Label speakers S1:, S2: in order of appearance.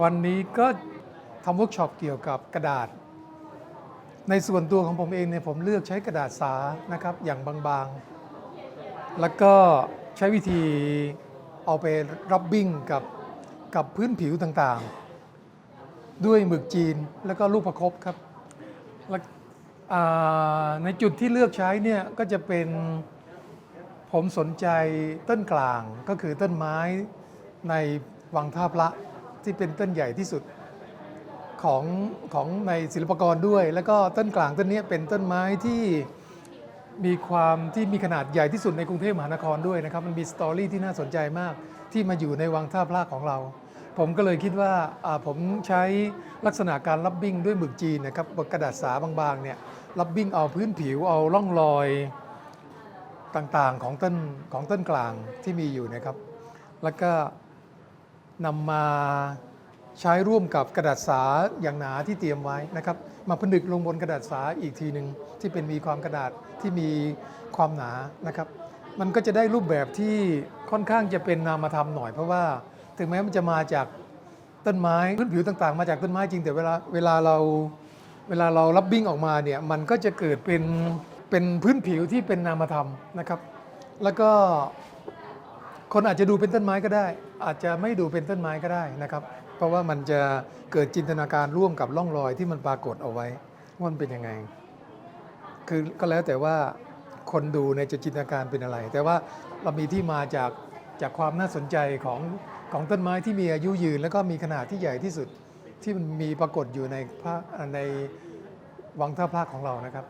S1: วันนี้ก็ทำเวิร์กช็อปเกี่ยวกับกระดาษ ในส่วนตัวของผมเองเนี่ยผมเลือกใช้กระดาษสานะครับอย่างบางๆ แล้วก็ใช้วิธีเอาไปรับบิ้งกับกับพื้นผิวต่างๆ ด้วยหมึกจีนแล้วก็ลูกประคบครับแล้วในจุดที่เลือกใช้เนี่ยก็จะเป็นผมสนใจต้นกลางก็คือต้นไม้ในวังท่าพระ ที่เป็นต้นใหญ่ที่สุดของของในศิลปกรด้วย แล้วก็ต้นกลางต้นนี้เป็นต้นไม้ที่มีความที่มีขนาดใหญ่ที่สุดในกรุงเทพมหานครด้วยนะครับ มันมีสตอรี่ที่น่าสนใจมากที่มาอยู่ในวังท่าพระของเรา ผมก็เลยคิดว่าผมใช้ลักษณะการรับบิ้งด้วยหมึกจีนนะครับบนกระดาษสาบางๆเนี่ยรับบิ้งเอาพื้นผิวเอาร่องรอยต่างๆของต้นของต้นกลางที่มีอยู่นะครับ แล้วก็ นำมาใช้ร่วมกับกระดาษสาอย่างหนาที่เตรียมไว้นะครับ มาผนึกลงบนกระดาษสาอีกทีหนึ่งที่เป็นมีความกระดาษที่มีความหนานะครับ มันก็จะได้รูปแบบที่ค่อนข้างจะเป็นนามธรรมหน่อยเพราะว่า ถึงแม้มันจะมาจากต้นไม้พื้นผิวต่างๆ มาจากต้นไม้จริงแต่เวลาเวลาเราเวลาเรารับบิ้งออกมาเนี่ยมันก็จะเกิดเป็นเป็นพื้นผิวที่เป็นนามธรรมนะครับ แล้วก็คนอาจจะดูเป็นต้นไม้ก็ได้ อาจจะไม่ดูเป็นต้นไม้ก็ได้นะครับ เพราะว่ามันจะเกิดจินตนาการร่วมกับร่องรอยที่มันปรากฏเอาไว้ว่ามันเป็นยังไง คือก็แล้วแต่ว่าคนดูในจะจินตนาการเป็นอะไร แต่ว่าเรามีที่มาจากจากความน่าสนใจของของต้นไม้ที่มีอายุยืน แล้วก็มีขนาดที่ใหญ่ที่สุดที่มันมีปรากฏอยู่ในพระในวังท่าพระของเรานะครับ